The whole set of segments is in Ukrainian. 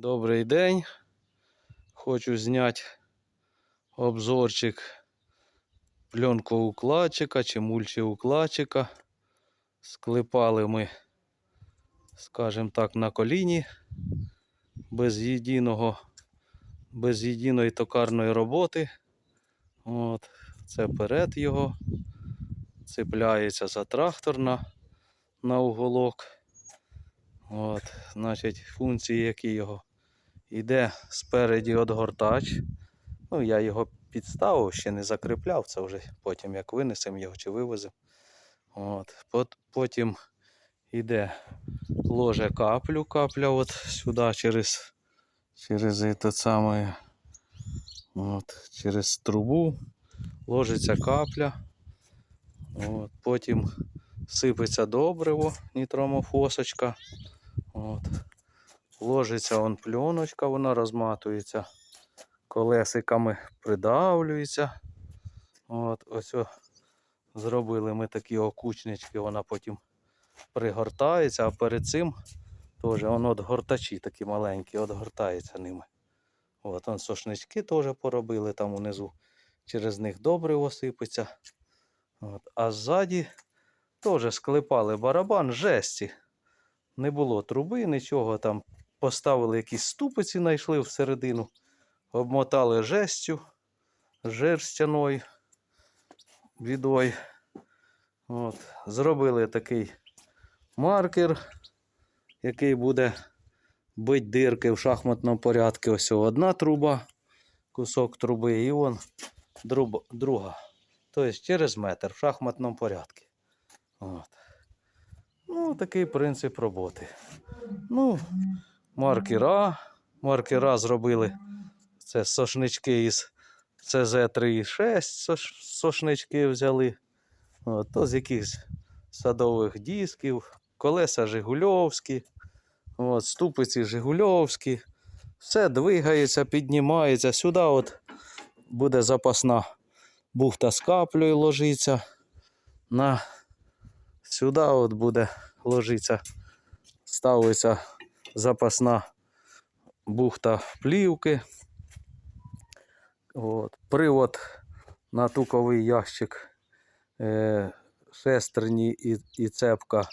Добрий день. Хочу зняти обзорчик пленкоукладчика чи мульчеукладчика. Склепали ми, скажімо так, на коліні без єдиного, без єдиної токарної роботи. От, це перед його. Цепляється за трактор на, на уголок. От, значить, функції які його. Іде спереді отгортач. Ну, я його підставив, ще не закріпляв, це вже потім як винесемо його чи вивеземо. От. Потім йде ложе каплю, капля от сюди через, через этот самий, от, через трубу. Ложиться капля. От. Потім сипеться добриво, нітромофосочка. От. Ложиться он пленочка, вона розматується, колесиками придавлюється. От, ось зробили ми такі окучнички, вона потім пригортається, а перед цим теж воно от гортачі такі маленькі, от гортається ними. От, он сошнички теж поробили там унизу. Через них добриво сипеться. От, а ззаді теж склепали барабан жесті. Не було труби, нічого там. Поставили якісь ступиці, знайшли всередину, обмотали жестю, жерстяною відой. От. Зробили такий маркер, який буде бить дирки в шахматному порядку. Ось одна труба, кусок труби, і вон друга. Тобто через метр в шахматному порядку. От. Ну, такий принцип роботи. Ну, маркера. Маркера зробили. Це сошнички із CZ36 сошнички взяли. От, то з якихось садових дисків, колеса Жигульовські, от, ступиці Жигульовські. Все двигається, піднімається. Сюди от буде запасна бухта з каплею ложиться. На сюди от буде ложиться, ставиться запасна бухта плівки. От. Привод на туковий ящик е, шестерні і, і цепка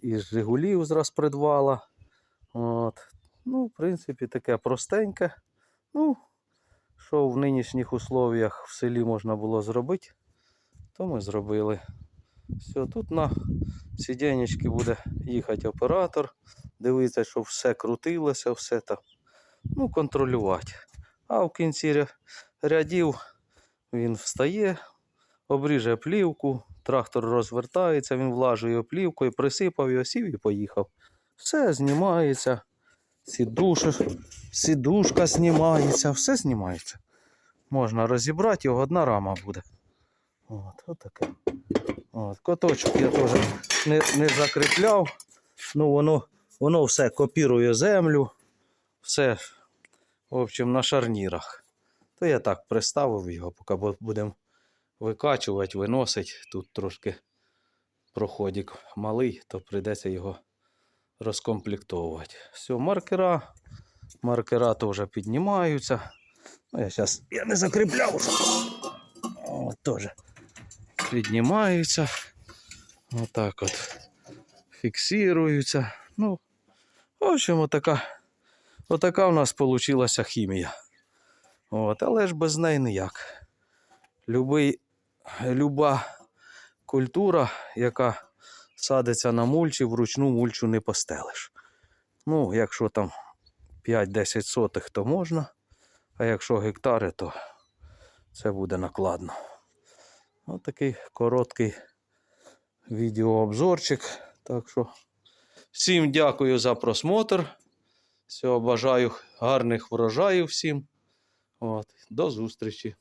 із Жигулів з розпредвала. От. Ну, в принципі, таке простеньке. Ну, що в нинішніх условіях в селі можна було зробити, то ми зробили. Все, тут на сиденечки буде їхати оператор, дивитися, щоб все крутилося, все там. Ну, контролювати. А в кінці рядів він встає, обріже плівку, трактор розвертається, він влажує плівкою, присипав його, сів і поїхав. Все знімається, сідуш... сідушка знімається, все знімається. Можна розібрати, його одна рама буде. От, отаке. От, коточок я теж не, не закріпляв. Ну, воно, воно все копірує землю. Все, в общем, на шарнірах. То я так приставив його, поки будемо викачувати, виносити. Тут трошки проходик малий, то прийдеться його розкомплектовувати. Все, маркера. Маркера теж піднімаються. Ну, я зараз я не закріпляв. вже. От теж піднімаються. Отак от фіксуються. Ну, в общем, отака, отака у нас получилася хімія. От, але ж без неї ніяк. Любий, люба культура, яка садиться на мульчі, вручну мульчу не постелиш. Ну, якщо там 5-10 сотих, то можна, а якщо гектари, то це буде накладно. Ось такий короткий відеообзорчик. Так що всім дякую за просмотр. Всього бажаю гарних врожаїв всім. От, до зустрічі.